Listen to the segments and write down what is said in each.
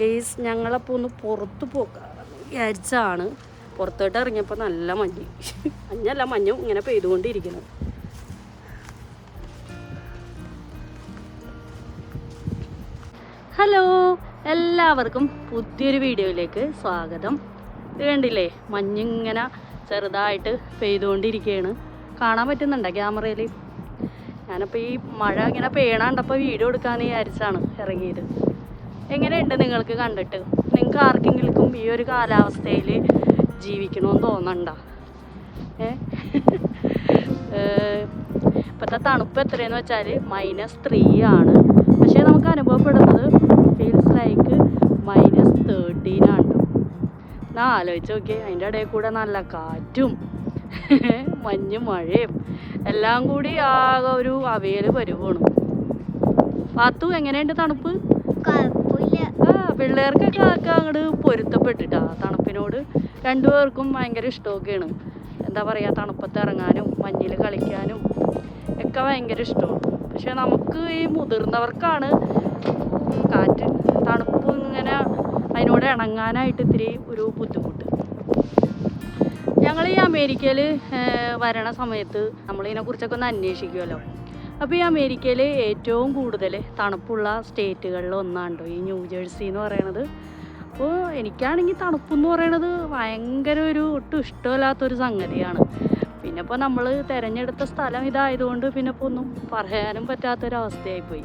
Guys ഞങ്ങളപ്പോൾ ഒന്ന് പുറത്ത് പോകാൻ വിചാരിച്ചാണ് പുറത്തോട്ട് ഇറങ്ങിയപ്പോൾ നല്ല മഞ്ഞ്. മഞ്ഞല്ല മഞ്ഞും ഇങ്ങനെ പെയ്തുകൊണ്ടിരിക്കുന്നു. ഹലോ എല്ലാവർക്കും പുതിയൊരു വീഡിയോയിലേക്ക് സ്വാഗതം. ഇത് കണ്ടില്ലേ മഞ്ഞിങ്ങനെ ചെറുതായിട്ട് പെയ്തുകൊണ്ടിരിക്കുകയാണ്. കാണാൻ പറ്റുന്നുണ്ടോ ക്യാമറയിൽ? ഞാനപ്പോൾ ഈ മഴ ഇങ്ങനെ പെയ്യണാണ്ടപ്പോൾ വീഡിയോ എടുക്കാമെന്ന് വിചാരിച്ചാണ് ഇറങ്ങിയത്. എങ്ങനെയുണ്ട് നിങ്ങൾക്ക് കണ്ടിട്ട്? നിങ്ങൾക്ക് ആർക്കെങ്കിലും ഈ ഒരു കാലാവസ്ഥയിൽ ജീവിക്കണമെന്ന് തോന്നണ്ട? ഇപ്പോഴത്തെ തണുപ്പ് എത്രയെന്ന് വെച്ചാൽ മൈനസ് ത്രീ ആണ്. പക്ഷേ നമുക്ക് അനുഭവപ്പെടുന്നത് ഫീൽസ് ലൈക്ക് മൈനസ് തേർട്ടീൻ ആണ്. എന്നാൽ ആലോചിച്ച് നോക്കിയേ അതിന്റെ ഇടയിൽ കൂടെ നല്ല കാറ്റും മഞ്ഞും മഴയും എല്ലാം കൂടി ആകെ ഒരു അവയൽ വരുവാണ് പാത്തു എങ്ങനെയുണ്ട് തണുപ്പ്? പിള്ളേർക്കൊക്കെ ഒക്കെ അങ്ങോട്ട് പൊരുത്തപ്പെട്ടിട്ടാ തണുപ്പിനോട് രണ്ടുപേർക്കും ഭയങ്കര ഇഷ്ടമൊക്കെയാണ്. എന്താ പറയുക തണുപ്പത്ത് ഇറങ്ങാനും മഞ്ഞിൽ കളിക്കാനും ഒക്കെ ഭയങ്കര ഇഷ്ടമാണ്. പക്ഷെ നമുക്ക് ഈ മുതിർന്നവർക്കാണ് കാറ്റ് തണുപ്പ് ഇങ്ങനെ അതിനോട് ഇണങ്ങാനായിട്ട് ഇത്തിരി ഒരു ബുദ്ധിമുട്ട്. ഞങ്ങൾ ഈ അമേരിക്കയിൽ വരണ സമയത്ത് നമ്മളിതിനെ കുറിച്ചൊക്കെ ഒന്ന് അന്വേഷിക്കുമല്ലോ അപ്പോൾ ഈ അമേരിക്കയിൽ ഏറ്റവും കൂടുതൽ തണുപ്പുള്ള സ്റ്റേറ്റുകളിൽ ഒന്നാണ്ടോ ഈ ന്യൂ ജേഴ്സി എന്ന് പറയണത്. അപ്പോൾ എനിക്കാണെങ്കിൽ തണുപ്പെന്ന് പറയണത് ഭയങ്കര ഒരു ഒട്ടും ഇഷ്ടമില്ലാത്തൊരു സംഗതിയാണ്. പിന്നെ ഇപ്പോൾ നമ്മൾ തിരഞ്ഞെടുത്ത സ്ഥലം ഇതായതുകൊണ്ട് പിന്നെ ഇപ്പോൾ ഒന്നും പറയാനും പറ്റാത്തൊരവസ്ഥയായിപ്പോയി.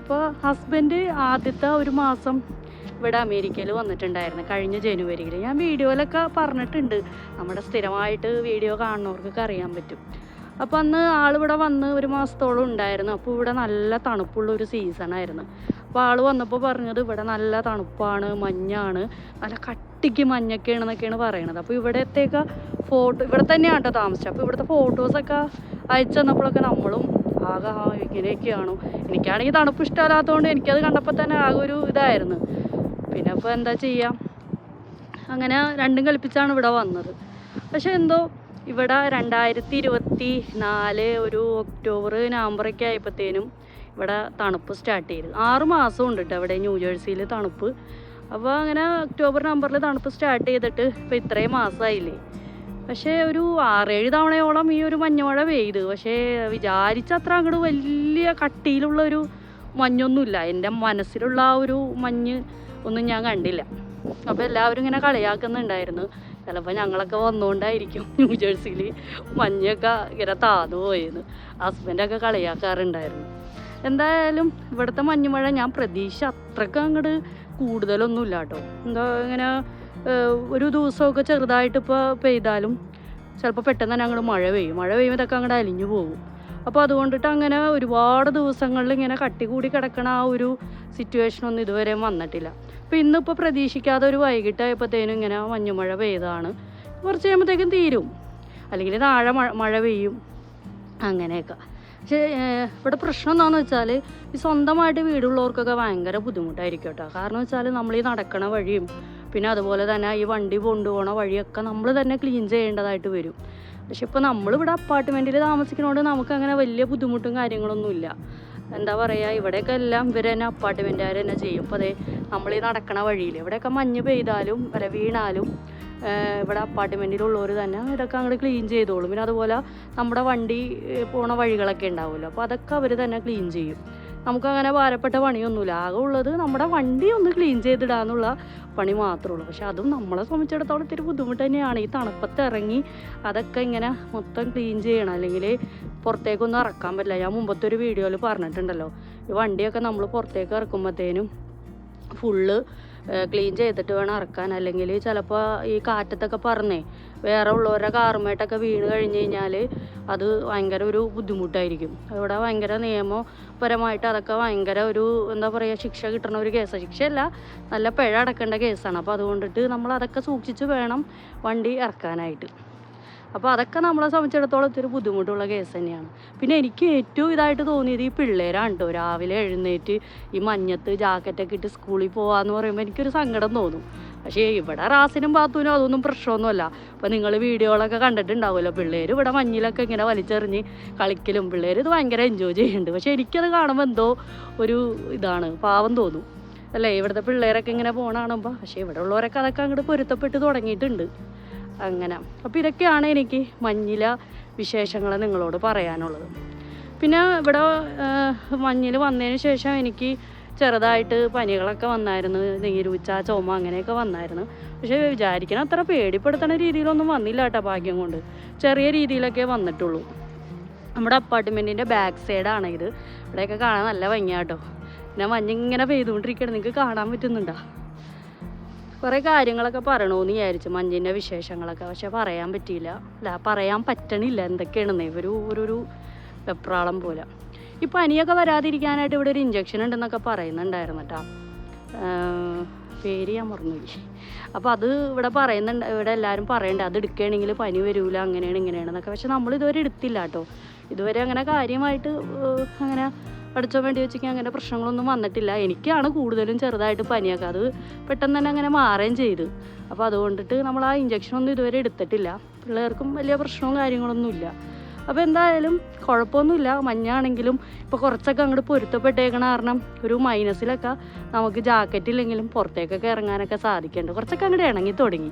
അപ്പോൾ ഹസ്ബൻഡ് ആദ്യത്തെ ഒരു മാസം ഇവിടെ അമേരിക്കയിൽ വന്നിട്ടുണ്ടായിരുന്നു കഴിഞ്ഞ ജനുവരിയിൽ ഞാൻ വീഡിയോയിലൊക്കെ പറഞ്ഞിട്ടുണ്ട് നമ്മുടെ സ്ഥിരമായിട്ട് വീഡിയോ കാണുന്നവർക്കൊക്കെ അറിയാൻ പറ്റും. അപ്പോൾ അന്ന് ആളിവിടെ വന്ന് ഒരു മാസത്തോളം ഉണ്ടായിരുന്നു. അപ്പോൾ ഇവിടെ നല്ല തണുപ്പുള്ള ഒരു സീസണായിരുന്നു അപ്പോൾ ആൾ വന്നപ്പോൾ പറഞ്ഞത് ഇവിടെ നല്ല തണുപ്പാണ് മഞ്ഞാണ്. നല്ല കട്ടിക്ക് മഞ്ഞൊക്കെയാണെന്നൊക്കെയാണ് പറയണത്. അപ്പോൾ ഇവിടത്തേക്ക് ഫോട്ടോ ഇവിടെ തന്നെയാണ് കേട്ടോ താമസിച്ചത്. അപ്പോൾ ഇവിടുത്തെ ഫോട്ടോസൊക്കെ അയച്ചു തന്നപ്പോഴൊക്കെ നമ്മളും ആകെ ആ ഇങ്ങനെയൊക്കെയാണോ. എനിക്കാണെങ്കിൽ തണുപ്പ് ഇഷ്ടമല്ലാത്തതുകൊണ്ട് എനിക്കത് കണ്ടപ്പോൾ തന്നെ ആകെ ഒരു ഇതായിരുന്നു. പിന്നെ അപ്പോൾ എന്താ ചെയ്യുക അങ്ങനെ രണ്ടും കളിപ്പിച്ചാണ് ഇവിടെ വന്നത്. പക്ഷെ എന്തോ ഇവിടെ രണ്ടായിരത്തി ഇരുപത്തി നാല് ഒരു ഒക്ടോബർ നവംബറൊക്കെ ആയപ്പോഴത്തേനും ഇവിടെ തണുപ്പ് സ്റ്റാർട്ട് ചെയ്തു. ആറ് മാസം ഉണ്ട് കേട്ടോ ഇവിടെ ന്യൂ ജേഴ്സിയിൽ തണുപ്പ്. അപ്പോൾ അങ്ങനെ ഒക്ടോബർ നവംബറിൽ തണുപ്പ് സ്റ്റാർട്ട് ചെയ്തിട്ട് ഇപ്പോൾ ഇത്രയും മാസമായില്ലേ പക്ഷേ ഒരു ആറേഴ് തവണയോളം ഈ ഒരു മഞ്ഞമഴ പെയ്ത്. പക്ഷേ വിചാരിച്ച അത്ര അങ്ങോട്ട് വലിയ കട്ടിയിലുള്ള ഒരു മഞ്ഞൊന്നുമില്ല. എന്റെ മനസ്സിലുള്ള ആ ഒരു മഞ്ഞ് ഒന്നും ഞാൻ കണ്ടില്ല. അപ്പോൾ എല്ലാവരും ഇങ്ങനെ കളിയാക്കുന്നുണ്ടായിരുന്നു. ചിലപ്പോൾ ഞങ്ങളൊക്കെ വന്നുകൊണ്ടായിരിക്കും ന്യൂ ജേഴ്സിയിൽ മഞ്ഞൊക്കെ ഇങ്ങനെ താന്നു പോയെന്ന്. ഹസ്ബൻഡൊക്കെ കളിയാക്കാറുണ്ടായിരുന്നു. എന്തായാലും ഇവിടുത്തെ മഞ്ഞുമഴ ഞാൻ പ്രതീക്ഷ അത്രയ്ക്ക് അങ്ങോട്ട് കൂടുതലൊന്നുമില്ല കേട്ടോ എന്താ ഇങ്ങനെ ഒരു ദിവസമൊക്കെ ചെറുതായിട്ട് ഇപ്പോൾ പെയ്താലും ചിലപ്പോൾ പെട്ടെന്ന് തന്നെ അങ്ങോട്ട് മഴ പെയ്യും. മഴ പെയ്യുമ്പോൾ ഇതൊക്കെ അങ്ങോട്ട് അലിഞ്ഞു പോകും. അപ്പോൾ അതുകൊണ്ടിട്ട് അങ്ങനെ ഒരുപാട് ദിവസങ്ങളിൽ ഇങ്ങനെ കട്ടി കൂടി കിടക്കണ ആ ഒരു സിറ്റുവേഷനൊന്നും ഇതുവരെ വന്നിട്ടില്ല. അപ്പോൾ ഇന്നിപ്പോൾ പ്രതീക്ഷിക്കാതെ ഒരു വൈകിട്ടായപ്പോഴത്തേനും ഇങ്ങനെ മഞ്ഞുമഴ പെയ്തതാണ് കുറച്ച് കഴിയുമ്പോഴത്തേക്കും തീരും. അല്ലെങ്കിൽ താഴെ മഴ മഴ പെയ്യും. അങ്ങനെയൊക്കെ. പക്ഷേ ഇവിടെ പ്രശ്നം എന്താണെന്ന് വെച്ചാൽ ഈ സ്വന്തമായിട്ട് വീടുള്ളവർക്കൊക്കെ ഭയങ്കര ബുദ്ധിമുട്ടായിരിക്കും കേട്ടോ. കാരണം വെച്ചാൽ നമ്മൾ ഈ നടക്കണ വഴിയും പിന്നെ അതുപോലെ തന്നെ ഈ വണ്ടി കൊണ്ടുപോകണ വഴിയൊക്കെ നമ്മൾ തന്നെ ക്ലീൻ ചെയ്യേണ്ടതായിട്ട് വരും. പക്ഷെ ഇപ്പോൾ നമ്മളിവിടെ അപ്പാർട്ട്മെന്റിൽ താമസിക്കുന്നതുകൊണ്ട് നമുക്കങ്ങനെ വലിയ ബുദ്ധിമുട്ടും കാര്യങ്ങളൊന്നുമില്ല. എന്താ പറയുക ഇവിടെയൊക്കെ എല്ലാം ഇവർ തന്നെ അപ്പാർട്ട്മെന്റുകാർ തന്നെ ചെയ്യും. അപ്പോൾ അതേ നമ്മൾ ഈ നടക്കണ വഴിയിൽ ഇവിടെയൊക്കെ മഞ്ഞ് പെയ്താലും വരെ വീണാലും ഇവിടെ അപ്പാർട്ട്മെന്റിലുള്ളവർ തന്നെ ഇതൊക്കെ അങ്ങോട്ട് ക്ലീൻ ചെയ്തോളും. പിന്നെ അതുപോലെ നമ്മുടെ വണ്ടി പോണ വഴികളൊക്കെ ഉണ്ടാവുമല്ലോ. അപ്പോൾ അതൊക്കെ അവർ തന്നെ ക്ലീൻ ചെയ്യും. നമുക്കങ്ങനെ ഭാരപ്പെട്ട പണിയൊന്നുമില്ല. ആകെ ഉള്ളത് നമ്മുടെ വണ്ടി ഒന്ന് ക്ലീൻ ചെയ്തിടാന്നുള്ള പണി മാത്രമേ ഉള്ളൂ. പക്ഷെ അതും നമ്മളെ സംബന്ധിച്ചിടത്തോളം ഇത്തിരി ബുദ്ധിമുട്ട് തന്നെയാണ്. ഈ തണുപ്പത്ത് ഇറങ്ങി അതൊക്കെ ഇങ്ങനെ മൊത്തം ക്ലീൻ ചെയ്യണം. അല്ലെങ്കിൽ പുറത്തേക്കൊന്നും ഇറക്കാൻ പറ്റില്ല. ഞാൻ മുമ്പത്തെ ഒരു വീഡിയോയിൽ പറഞ്ഞിട്ടുണ്ടല്ലോ. ഈ വണ്ടിയൊക്കെ നമ്മൾ പുറത്തേക്ക് ഇറക്കുമ്പോഴത്തേനും ഫുള്ള് ക്ലീൻ ചെയ്തിട്ട് വേണം ഇറക്കാൻ. അല്ലെങ്കിൽ ചിലപ്പോൾ ഈ കാറ്റത്തൊക്കെ പറന്നെ വേറെ ഉള്ളവരുടെ കാറുമേട്ടൊക്കെ വീണ് കഴിഞ്ഞ് കഴിഞ്ഞാൽ അത് ഭയങ്കര ഒരു ബുദ്ധിമുട്ടായിരിക്കും. ഇവിടെ ഭയങ്കര നിയമപരമായിട്ട് അതൊക്കെ ഭയങ്കര ഒരു എന്താ പറയുക ശിക്ഷ കിട്ടുന്ന ഒരു കേസാണ് ശിക്ഷയല്ല നല്ല പിഴ അടക്കേണ്ട കേസാണ് അപ്പോൾ അതുകൊണ്ടിട്ട് നമ്മൾ അതൊക്കെ സൂക്ഷിച്ച് വേണം വണ്ടി ഇറക്കാനായിട്ട്. അപ്പോൾ അതൊക്കെ നമ്മളെ സംബന്ധിച്ചിടത്തോളം ഇത്തിരി ബുദ്ധിമുട്ടുള്ള കേസ് തന്നെയാണ്. പിന്നെ എനിക്ക് ഏറ്റവും ഇതായിട്ട് തോന്നിയത് ഈ പിള്ളേരാണ് കേട്ടോ രാവിലെ എഴുന്നേറ്റ് ഈ മഞ്ഞത്ത് ജാക്കറ്റൊക്കെ ഇട്ട് സ്കൂളിൽ പോകാന്ന് പറയുമ്പോൾ എനിക്കൊരു സങ്കടം തോന്നും. പക്ഷേ ഇവിടെ റാസിനും ബാത്തൂനും അതൊന്നും പ്രശ്നമൊന്നുമല്ല. അപ്പോൾ നിങ്ങൾ വീഡിയോകളൊക്കെ കണ്ടിട്ടുണ്ടാവുമല്ലോ പിള്ളേർ ഇവിടെ മഞ്ഞിലൊക്കെ ഇങ്ങനെ വലിച്ചെറിഞ്ഞ് കളിക്കലും. പിള്ളേർ ഇത് ഭയങ്കര എൻജോയ് ചെയ്യുന്നുണ്ട്. പക്ഷേ എനിക്കത് കാണുമ്പോൾ എന്തോ ഒരു ഇതാണ് പാവം തോന്നും. അല്ലേ? ഇവിടുത്തെ പിള്ളേരൊക്കെ ഇങ്ങനെ കാണുമ്പോൾ പക്ഷേ ഇവിടെ ഉള്ളവരൊക്കെ അതൊക്കെ അങ്ങോട്ട് പൊരുത്തപ്പെട്ട് തുടങ്ങിയിട്ടുണ്ട്. അങ്ങനെ. അപ്പോൾ ഇതൊക്കെയാണ് എനിക്ക് മഞ്ഞില വിശേഷങ്ങൾ നിങ്ങളോട് പറയാനുള്ളത്. പിന്നെ ഇവിടെ മഞ്ഞിൽ വന്നതിന് ശേഷം എനിക്ക് ചെറുതായിട്ട് പനികളൊക്കെ വന്നായിരുന്നു. നീരൂച്ച ചുമ അങ്ങനെയൊക്കെ വന്നായിരുന്നു. പക്ഷേ വിചാരിക്കണ അത്ര പേടിപ്പെടുത്തണ രീതിയിലൊന്നും വന്നില്ല കേട്ടോ ഭാഗ്യം കൊണ്ട്. ചെറിയ രീതിയിലൊക്കെ വന്നിട്ടുള്ളൂ. നമ്മുടെ അപ്പാർട്ട്മെന്റിന്റെ ബാക്ക് സൈഡാണ് ഇത്. ഇവിടെയൊക്കെ കാണാൻ നല്ല ഭംഗിയാട്ടോ. പിന്നെ മഞ്ഞിങ്ങനെ പെയ്തുകൊണ്ടിരിക്കണം നിങ്ങൾക്ക് കാണാൻ പറ്റുന്നുണ്ടോ? കുറേ കാര്യങ്ങളൊക്കെ പറയണമെന്ന് വിചാരിച്ചു മഞ്ഞിന്റെ വിശേഷങ്ങളൊക്കെ. പക്ഷെ പറയാൻ പറ്റിയില്ല. അല്ല പറയാൻ പറ്റണില്ല. എന്തൊക്കെയാണെന്നേ ഒരു ഒരു ഒരു വെപ്രാളം പോലെ. ഈ പനിയൊക്കെ വരാതിരിക്കാനായിട്ട് ഇവിടെ ഒരു ഇഞ്ചക്ഷൻ ഉണ്ടെന്നൊക്കെ പറയുന്നുണ്ടായിരുന്നു കേട്ടോ പേര് ഞാൻ മറന്നുപോയി. അപ്പോൾ അത് ഇവിടെ പറയുന്നുണ്ട് ഇവിടെ എല്ലാവരും പറയണ്ട അത് എടുക്കുകയാണെങ്കിൽ പനി വരൂല അങ്ങനെയാണ് ഇങ്ങനെയാണെന്നൊക്കെ പക്ഷെ നമ്മൾ ഇതുവരെ എടുത്തില്ല കേട്ടോ ഇതുവരെ അങ്ങനെ കാര്യമായിട്ട് അങ്ങനെ പഠിച്ചോ വേണ്ടി വെച്ചെങ്കിൽ അങ്ങനെ പ്രശ്നങ്ങളൊന്നും വന്നിട്ടില്ല. എനിക്കാണ് കൂടുതലും ചെറുതായിട്ട് പനിയൊക്കെ. അത് പെട്ടെന്ന് തന്നെ അങ്ങനെ മാറുകയും ചെയ്തു. അപ്പോൾ അതുകൊണ്ടിട്ട് നമ്മൾ ആ ഇഞ്ചക്ഷൻ ഒന്നും ഇതുവരെ എടുത്തിട്ടില്ല. പിള്ളേർക്കും വലിയ പ്രശ്നവും കാര്യങ്ങളൊന്നുമില്ല. അപ്പോൾ എന്തായാലും കുഴപ്പമൊന്നുമില്ല. മഞ്ഞാണെങ്കിലും ഇപ്പോൾ കുറച്ചൊക്കെ അങ്ങോട്ട് പൊരുത്തപ്പെട്ടേക്കണ കാരണം ഒരു മൈനസിലൊക്കെ നമുക്ക് ജാക്കറ്റ് ഇല്ലെങ്കിലും പുറത്തേക്കൊക്കെ ഇറങ്ങാനൊക്കെ സാധിക്കുന്നുണ്ട് കുറച്ചൊക്കെ അങ്ങോട്ട് ഇണങ്ങി തുടങ്ങി.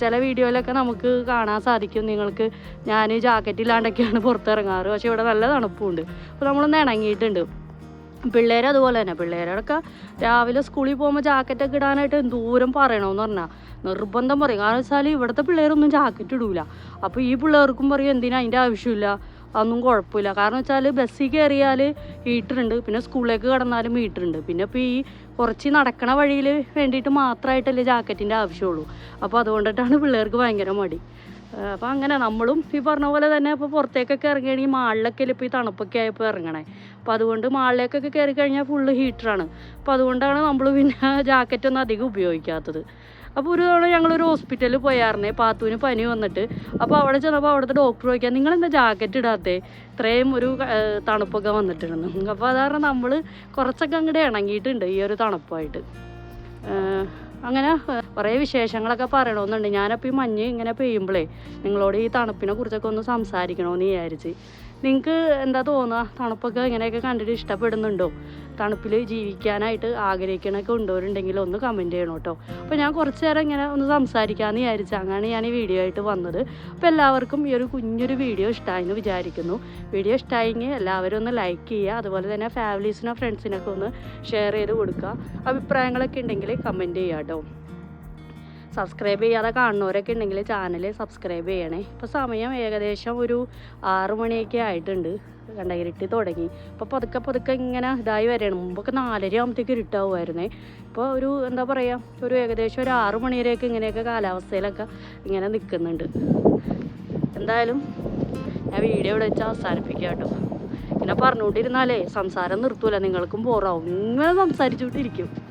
ചില വീഡിയോയിലൊക്കെ നമുക്ക് കാണാൻ സാധിക്കും. നിങ്ങൾക്ക് ഞാൻ ജാക്കറ്റ് ഇല്ലാണ്ടൊക്കെയാണ് പുറത്തിറങ്ങാറ്. പക്ഷേ ഇവിടെ നല്ല തണുപ്പുണ്ട്. അപ്പോൾ നമ്മളൊന്ന് ഇണങ്ങിയിട്ടുണ്ട്. പിള്ളേർ അതുപോലെ തന്നെ. പിള്ളേരൊക്കെ രാവിലെ സ്കൂളിൽ പോകുമ്പോൾ ജാക്കറ്റൊക്കെ ഇടാനായിട്ട് എന്തോരം പറയണമെന്ന് പറഞ്ഞാൽ നിർബന്ധം പറയും. കാരണം വെച്ചാൽ ഇവിടുത്തെ പിള്ളേരൊന്നും ജാക്കറ്റ് ഇടൂല. അപ്പോൾ ഈ പിള്ളേർക്കും പറയും എന്തിനാ അതിന്റെ ആവശ്യമില്ല? അതൊന്നും കുഴപ്പമില്ല. കാരണം വെച്ചാൽ ബസ്സിൽ കയറിയാൽ ഹീറ്ററുണ്ട് പിന്നെ സ്കൂളിലേക്ക് കടന്നാലും ഹീറ്ററുണ്ട് പിന്നെ ഇപ്പോൾ ഈ കുറച്ച് നടക്കണ വഴിയിൽ വേണ്ടിയിട്ട് മാത്രമായിട്ടല്ലേ ജാക്കറ്റിന്റെ ആവശ്യമുള്ളൂ. അപ്പോൾ അതുകൊണ്ടിട്ടാണ് പിള്ളേർക്ക് ഭയങ്കര മടി. അപ്പോൾ അങ്ങനെ നമ്മളും ഈ പറഞ്ഞ പോലെ തന്നെ ഇപ്പോൾ പുറത്തേക്കൊക്കെ ഇറങ്ങുകയാണെങ്കിൽ മാളിലൊക്കെ ഇപ്പോൾ ഈ തണുപ്പൊക്കെ ആയപ്പോൾ ഇറങ്ങണേ? അപ്പോൾ അതുകൊണ്ട് മാളിലേക്കൊക്കെ കയറി കഴിഞ്ഞാൽ ഫുള്ള് ഹീറ്ററാണ് അപ്പോൾ അതുകൊണ്ടാണ് നമ്മൾ പിന്നെ ജാക്കറ്റൊന്നും അധികം ഉപയോഗിക്കാത്തത്. അപ്പോൾ ഒരു തവണ ഞങ്ങളൊരു ഹോസ്പിറ്റലിൽ പോയായിരുന്നേ പാത്തുവിന് പനി വന്നിട്ട്. അപ്പോൾ അവിടെ ചെന്നപ്പോൾ അവിടുത്തെ ഡോക്ടർ ചോദിക്കുക നിങ്ങളെന്താ ജാക്കറ്റ് ഇടാത്തേ? ഇത്രയും ഒരു തണുപ്പൊക്കെ വന്നിട്ടുണ്ട് അപ്പോൾ അത് കാരണം നമ്മൾ കുറച്ചൊക്കെ അങ്ങോട്ട് ഇണങ്ങിയിട്ടുണ്ട് ഈ ഒരു തണുപ്പായിട്ട്. അങ്ങനെ കുറേ വിശേഷങ്ങളൊക്കെ പറയണമെന്നുണ്ട്. ഞാനപ്പോൾ ഈ മഞ്ഞ് ഇങ്ങനെ പെയ്യുമ്പോഴേ നിങ്ങളോട് ഈ തണുപ്പിനെ കുറിച്ചൊക്കെ ഒന്ന് സംസാരിക്കണമെന്ന് വിചാരിച്ച്. നിങ്ങൾക്ക് എന്താ തോന്നുക തണുപ്പൊക്കെ ഇങ്ങനെയൊക്കെ കണ്ടിട്ട് ഇഷ്ടപ്പെടുന്നുണ്ടോ? തണുപ്പിൽ ജീവിക്കാനായിട്ട് ആഗ്രഹിക്കണമൊക്കെ ഉണ്ടോരുണ്ടെങ്കിൽ ഒന്ന് കമന്റ് ചെയ്യണം കേട്ടോ. അപ്പോൾ ഞാൻ കുറച്ച് നേരം ഇങ്ങനെ ഒന്ന് സംസാരിക്കാമെന്ന് വിചാരിച്ചു അങ്ങനെ ഞാൻ ഈ വീഡിയോ ആയിട്ട് വന്നത്. അപ്പോൾ എല്ലാവർക്കും ഈ ഒരു കുഞ്ഞൊരു വീഡിയോ ഇഷ്ടമായെന്ന് വിചാരിക്കുന്നു. വീഡിയോ ഇഷ്ടമായെങ്കിൽ എല്ലാവരും ഒന്ന് ലൈക്ക് ചെയ്യുക. അതുപോലെ തന്നെ ഫാമിലീസിനോ ഫ്രണ്ട്സിനൊക്കെ ഒന്ന് ഷെയർ ചെയ്ത് കൊടുക്കുക. അഭിപ്രായങ്ങളൊക്കെ ഉണ്ടെങ്കിൽ കമന്റ് ചെയ്യുക കേട്ടോ സബ്സ്ക്രൈബ് ചെയ്യാതെ കാണുന്നവരൊക്കെ ഉണ്ടെങ്കിൽ ചാനൽ സബ്സ്ക്രൈബ് ചെയ്യണേ. ഇപ്പോൾ സമയം ഏകദേശം ഒരു ആറു മണിയൊക്കെ ആയിട്ടുണ്ട്. കണ്ട ഇരുട്ടി തുടങ്ങി. ഇപ്പോൾ പതുക്കെ പതുക്കെ ഇങ്ങനെ ഇതായി വരികയാണ്. മുമ്പൊക്കെ നാലര ആകുമ്പോഴത്തേക്ക് ഇരുട്ടാവുമായിരുന്നേ. ഇപ്പോൾ ഒരു എന്താ പറയുക ഒരു ഏകദേശം ഒരു ആറു മണി വരെയൊക്കെ ഇങ്ങനെയൊക്കെ കാലാവസ്ഥയിലൊക്കെ ഇങ്ങനെ നിൽക്കുന്നുണ്ട്. എന്തായാലും ഞാൻ വീഡിയോ ഇവിടെ വെച്ച് അവസാനിപ്പിക്കാം കേട്ടോ. ഇങ്ങനെ പറഞ്ഞുകൊണ്ടിരുന്നാലേ സംസാരം നിർത്തൂല. നിങ്ങൾക്കും ബോറാവും ഇങ്ങനെ സംസാരിച്ചുകൊണ്ടിരിക്കും.